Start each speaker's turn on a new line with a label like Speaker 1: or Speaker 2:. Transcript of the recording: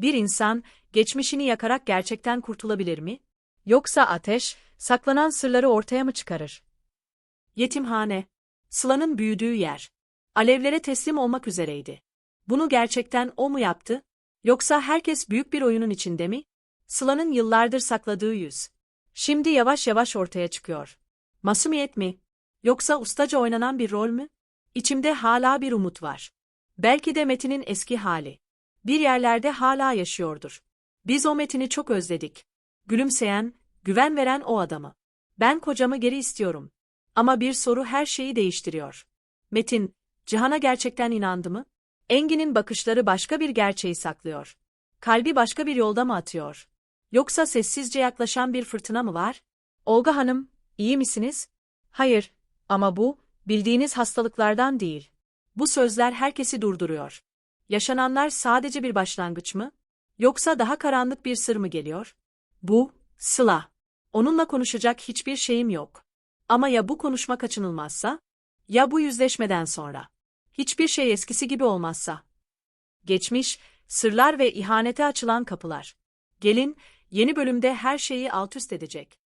Speaker 1: Bir insan, geçmişini yakarak gerçekten kurtulabilir mi? Yoksa ateş, saklanan sırları ortaya mı çıkarır? Yetimhane. Sıla'nın büyüdüğü yer. Alevlere teslim olmak üzereydi. Bunu gerçekten o mu yaptı? Yoksa herkes büyük bir oyunun içinde mi? Sıla'nın yıllardır sakladığı yüz. Şimdi yavaş yavaş ortaya çıkıyor. Masumiyet mi? Yoksa ustaca oynanan bir rol mü? İçimde hala bir umut var. Belki de Metin'in eski hali. Bir yerlerde hala yaşıyordur. Biz o Metin'i çok özledik. Gülümseyen, güven veren o adamı. Ben kocamı geri istiyorum. Ama bir soru her şeyi değiştiriyor. Metin, Cihan'a gerçekten inandı mı? Engin'in bakışları başka bir gerçeği saklıyor. Kalbi başka bir yolda mı atıyor? Yoksa sessizce yaklaşan bir fırtına mı var? Olga Hanım, iyi misiniz? Hayır, ama bu, bildiğiniz hastalıklardan değil. Bu sözler herkesi durduruyor. Yaşananlar sadece bir başlangıç mı? Yoksa daha karanlık bir sır mı geliyor? Bu, Sıla. Onunla konuşacak hiçbir şeyim yok. Ama ya bu konuşma kaçınılmazsa? Ya bu yüzleşmeden sonra? Hiçbir şey eskisi gibi olmazsa? Geçmiş, sırlar ve ihanete açılan kapılar. Gelin, yeni bölümde her şeyi alt üst edecek.